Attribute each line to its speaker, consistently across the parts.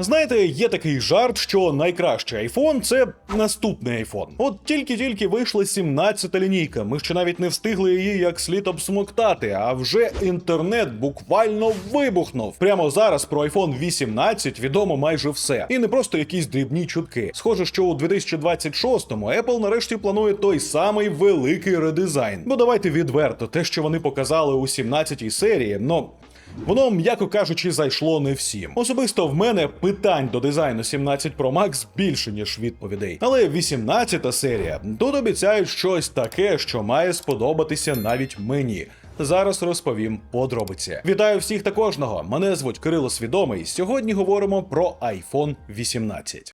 Speaker 1: Знаєте, є такий жарт, що найкращий айфон це наступний айфон. От тільки-тільки вийшла 17-та лінійка. Ми ще навіть не встигли її як слід обсмоктати, а вже інтернет буквально вибухнув. Прямо зараз про iPhone 18 відомо майже все. І не просто якісь дрібні чутки. Схоже, що у 2026-му Apple нарешті планує той самий великий редизайн. Бо давайте відверто, те, що вони показали у 17-й серії, ну. Воно, м'яко кажучи, зайшло не всім. Особисто в мене питань до дизайну 17 Pro Max більше, ніж відповідей. Але 18 серія тут обіцяють щось таке, що має сподобатися навіть мені. Зараз розповім подробиці. Вітаю всіх та кожного. Мене звуть Кирило Свідомий. Сьогодні говоримо про iPhone 18.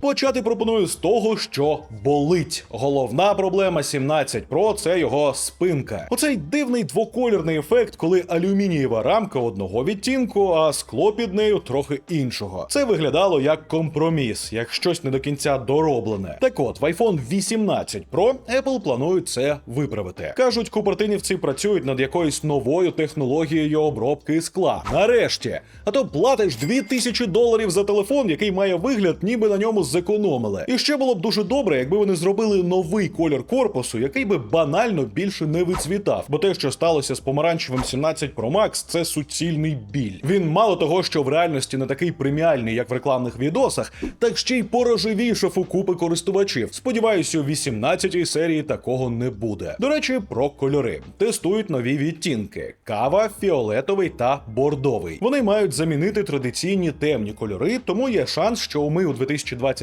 Speaker 1: Почати пропоную з того, що болить. Головна проблема 17 Pro – це його спинка. Оцей дивний двоколірний ефект, коли алюмінієва рамка одного відтінку, а скло під нею трохи іншого. Це виглядало як компроміс, як щось не до кінця дороблене. Так от, в iPhone 18 Pro Apple планують це виправити. Кажуть, купертинівці працюють над якоюсь новою технологією обробки скла. Нарешті, а то платиш 2000 доларів за телефон, який має вигляд, ніби на ньому зекономили. І ще було б дуже добре, якби вони зробили новий колір корпусу, який би банально більше не вицвітав. Бо те, що сталося з помаранчевим 17 Pro Max, це суцільний біль. Він мало того, що в реальності не такий преміальний, як в рекламних відосах, так ще й порожевішав у купи користувачів. Сподіваюся, у 18-й серії такого не буде. До речі, про кольори тестують нові відтінки: кава, фіолетовий та бордовий. Вони мають замінити традиційні темні кольори, тому є шанс, що ми у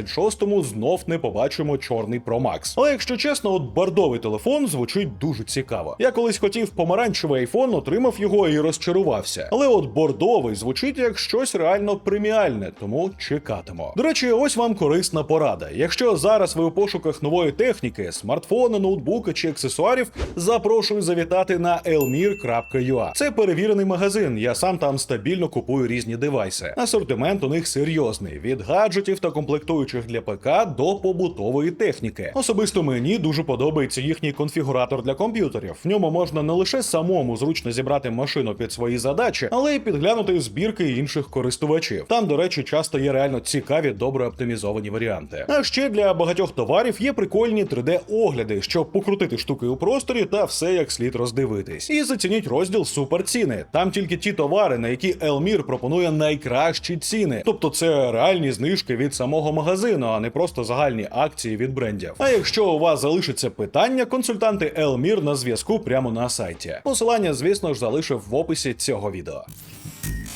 Speaker 1: 2026-му знов не побачимо чорний Pro Max. Але якщо чесно, от бордовий телефон звучить дуже цікаво. Я колись хотів помаранчевий айфон, отримав його і розчарувався. Але от бордовий звучить як щось реально преміальне, тому чекатимо. До речі, ось вам корисна порада. Якщо зараз ви у пошуках нової техніки, смартфона, ноутбука чи аксесуарів, запрошую завітати на elmir.ua. Це перевірений магазин. Я сам там стабільно купую різні девайси. Асортимент у них серйозний від гаджетів та комплектуючих для ПК до побутової техніки. Особисто мені дуже подобається їхній конфігуратор для комп'ютерів. В ньому можна не лише самому зручно зібрати машину під свої задачі, але й підглянути збірки інших користувачів. Там, до речі, часто є реально цікаві, добре оптимізовані варіанти. А ще для багатьох товарів є прикольні 3D-огляди, щоб покрутити штуки у просторі та все як слід роздивитись. І зацініть розділ суперціни. Там тільки ті товари, на які Елмір пропонує найкращі ціни. Тобто це реальні знижки від самого магазину, а не просто загальні акції від брендів. А якщо у вас залишиться питання, консультанти Елмір на зв'язку прямо на сайті. Посилання, звісно ж, залишив в описі цього відео.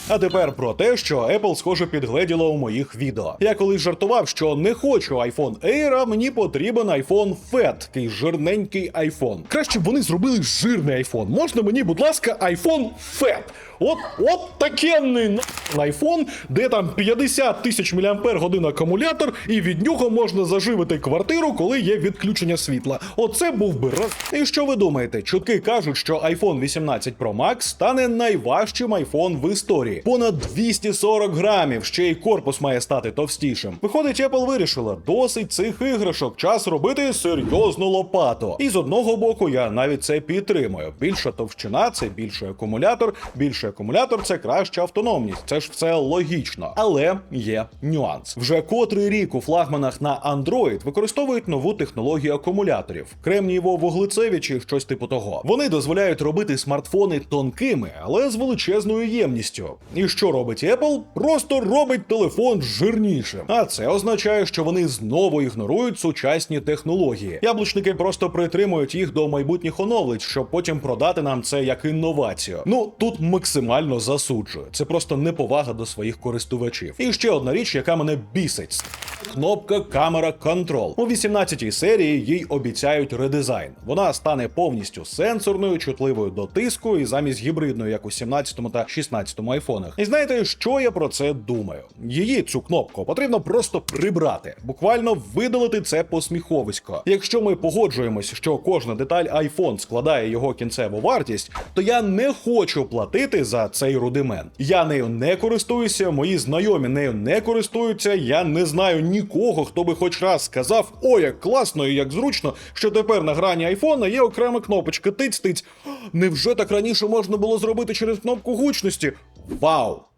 Speaker 1: А тепер про те, що Apple, схоже, підгледіла у моїх відео. Я колись жартував, що не хочу iPhone Air, а мені потрібен iPhone Fat, такий жирненький iPhone. Краще б вони зробили жирний iPhone. Можна мені, будь ласка, iPhone Fat? От, от такенний iPhone, де там 50 тисяч мАч акумулятор, і від нього можна заживити квартиру, коли є відключення світла. Оце був би раз. І що ви думаєте? Чутки кажуть, що iPhone 18 Pro Max стане найважчим iPhone в історії. Понад 240 грамів. Ще й корпус має стати товстішим. Виходить, Apple вирішила, досить цих іграшок, час робити серйозну лопату. І з одного боку, я навіть це підтримую. Більша товщина це більший акумулятор, більший акумулятор це краща автономність. Це ж все логічно. Але є нюанс. Вже котрий рік у флагманах на Android використовують нову технологію акумуляторів, кремнієво-вуглецеві чи щось типу того. Вони дозволяють робити смартфони тонкими, але з величезною ємністю. І що робить Apple? Просто робить телефон жирнішим. А це означає, що вони знову ігнорують сучасні технології. Яблучники просто притримують їх до майбутніх оновлень, щоб потім продати нам це як інновацію. Ну тут максимально засуджую. Це просто неповага до своїх користувачів. І ще одна річ, яка мене бісить. Кнопка камера контрол. У 18-й серії їй обіцяють редизайн. Вона стане повністю сенсорною, чутливою до тиску і замість гібридної, як у 17 та 16 айфонах. І знаєте, що я про це думаю? Її цю кнопку потрібно просто прибрати, буквально видалити це посміховисько. Якщо ми погоджуємось, що кожна деталь iPhone складає його кінцеву вартість, то я не хочу платити за цей рудимент. Я нею не користуюся, мої знайомі нею не користуються. Я не знаю нікого, хто би хоч раз сказав: о, як класно і як зручно, що тепер на грані айфона є окрема кнопочка тиць-тиць. Невже так раніше можна було зробити через кнопку гучності? Вау!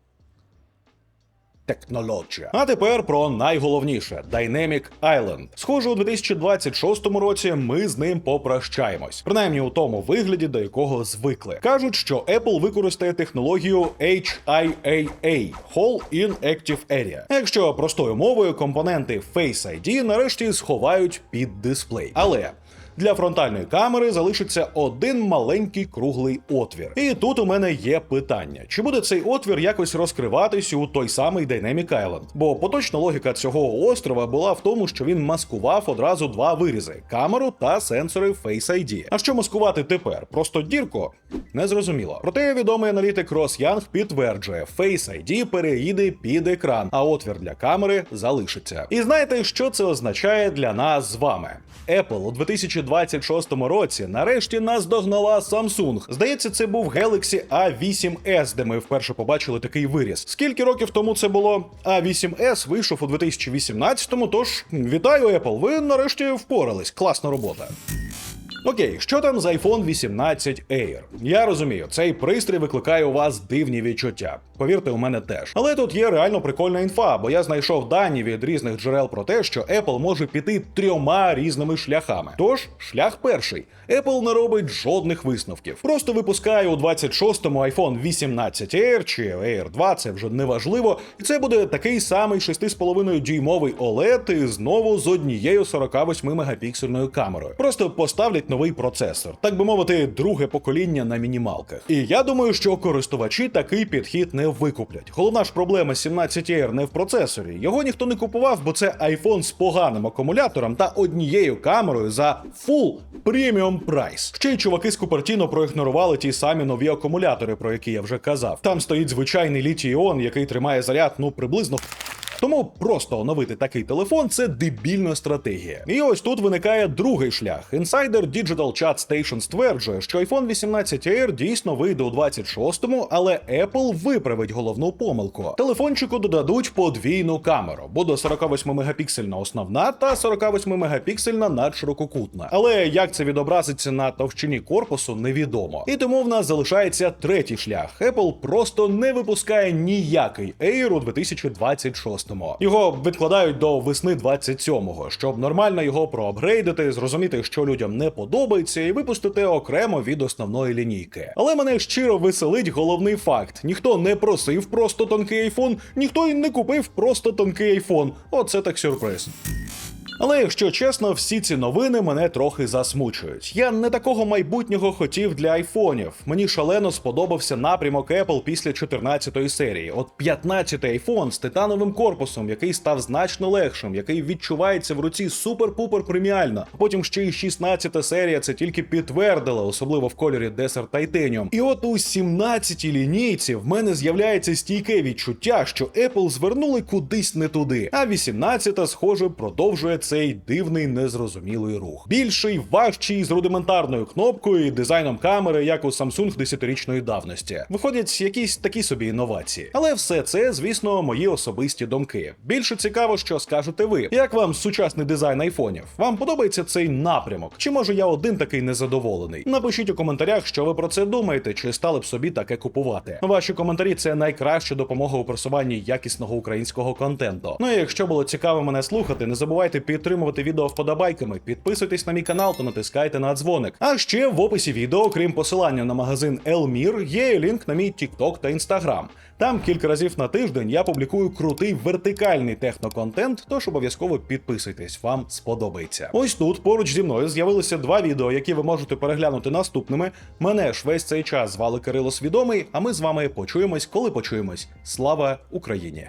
Speaker 1: Технологія. А тепер про найголовніше Dynamic Island. Схоже, у 2026 році ми з ним попрощаємось, принаймні у тому вигляді, до якого звикли. Кажуть, що Apple використає технологію HIAA – Hole in Active Area. Якщо простою мовою компоненти Face ID нарешті сховають під дисплей. Але для фронтальної камери залишиться один маленький круглий отвір. І тут у мене є питання: чи буде цей отвір якось розкриватись у той самий Dynamic Island? Бо поточна логіка цього острова була в тому, що він маскував одразу два вирізи: камеру та сенсори Face ID. А що маскувати тепер? Просто дірку? Незрозуміло. Проте відомий аналітик Рос Янг підтверджує, Face ID переїде під екран, а отвір для камери залишиться. І знаєте, що це означає для нас з вами? Apple у 2026 році нарешті наздогнала Samsung. Здається, це був Galaxy A8s, де ми вперше побачили такий виріс. Скільки років тому це було? A8s вийшов у 2018-му, Тож вітаю, Apple. Ви нарешті впорались. Класна робота. Окей, що там з iPhone 18 Air? Я розумію, цей пристрій викликає у вас дивні відчуття. Повірте, у мене теж. Але тут є реально прикольна інфа, бо я знайшов дані від різних джерел про те, що Apple може піти трьома різними шляхами. Тож, шлях перший: Apple не робить жодних висновків. Просто випускає у 26-му iPhone 18 Air чи Air 2, це вже не важливо. І це буде такий самий 6,5 дюймовий OLED і знову з однією 48 мегапіксельною камерою. Просто поставлять новий процесор, так би мовити, друге покоління на мінімалках. І я думаю, що користувачі такий підхід не викуплять. Головна ж проблема 17 Air не в процесорі. Його ніхто не купував, бо це iPhone з поганим акумулятором та однією камерою за full преміум прайс. Ще й чуваки з Купертіно проігнорували ті самі нові акумулятори, про які я вже казав. Там стоїть звичайний літій-іон, який тримає заряд ну приблизно. Тому просто оновити такий телефон це дебільна стратегія. І ось тут виникає другий шлях. Інсайдер Digital Chat Station стверджує, що iPhone 18 Air дійсно вийде у 26-му, але Apple виправить головну помилку. Телефончику додадуть подвійну камеру, буде 48 мегапіксельна основна та 48 мегапіксельна надширококутна. Але як це відобразиться на товщині корпусу, невідомо. І тому в нас залишається третій шлях. Apple просто не випускає ніякий Air у 2026-му. Його відкладають до весни 27-го, щоб нормально його проапгрейдити, зрозуміти, що людям не подобається, і випустити окремо від основної лінійки. Але мене щиро веселить головний факт: ніхто не просив просто тонкий айфон, ніхто й не купив просто тонкий айфон. Оце так сюрприз. Але якщо чесно, всі ці новини мене трохи засмучують. Я не такого майбутнього хотів для айфонів. Мені шалено сподобався напрямок Apple після 14-ї серії. От 15-й айфон з титановим корпусом, який став значно легшим, який відчувається в руці супер-пупер преміально. Потім ще й 16-та серія це тільки підтвердила, особливо в кольорі Desert Titanium. І от у 17-й лінійці в мене з'являється стійке відчуття, що Apple звернули кудись не туди. А 18-та, схоже, продовжує цей дивний незрозумілий рух. Більший, важчий з рудиментарною кнопкою і дизайном камери, як у Samsung 10-річної давності. Виходять якісь такі собі інновації. Але все це, звісно, мої особисті думки. Більше цікаво, що скажете ви. Як вам сучасний дизайн айфонів? Вам подобається цей напрямок? Чи може я один такий незадоволений? Напишіть у коментарях, що ви про це думаєте, чи стали б собі таке купувати. Ваші коментарі це найкраща допомога у просуванні якісного українського контенту. Ну і якщо було цікаво мене слухати, не забувайте підтримувати відео вподобайками, підписуйтесь на мій канал та натискайте на дзвоник. А ще в описі відео, крім посилання на магазин Elmir, є лінк на мій TikTok та Instagram. Там кілька разів на тиждень я публікую крутий вертикальний техноконтент, тож обов'язково підписуйтесь, вам сподобається. Ось тут поруч зі мною з'явилися два відео, які ви можете переглянути наступними. Мене ж весь цей час звали Кирило Свідомий, а ми з вами почуємось, коли почуємось. Слава Україні!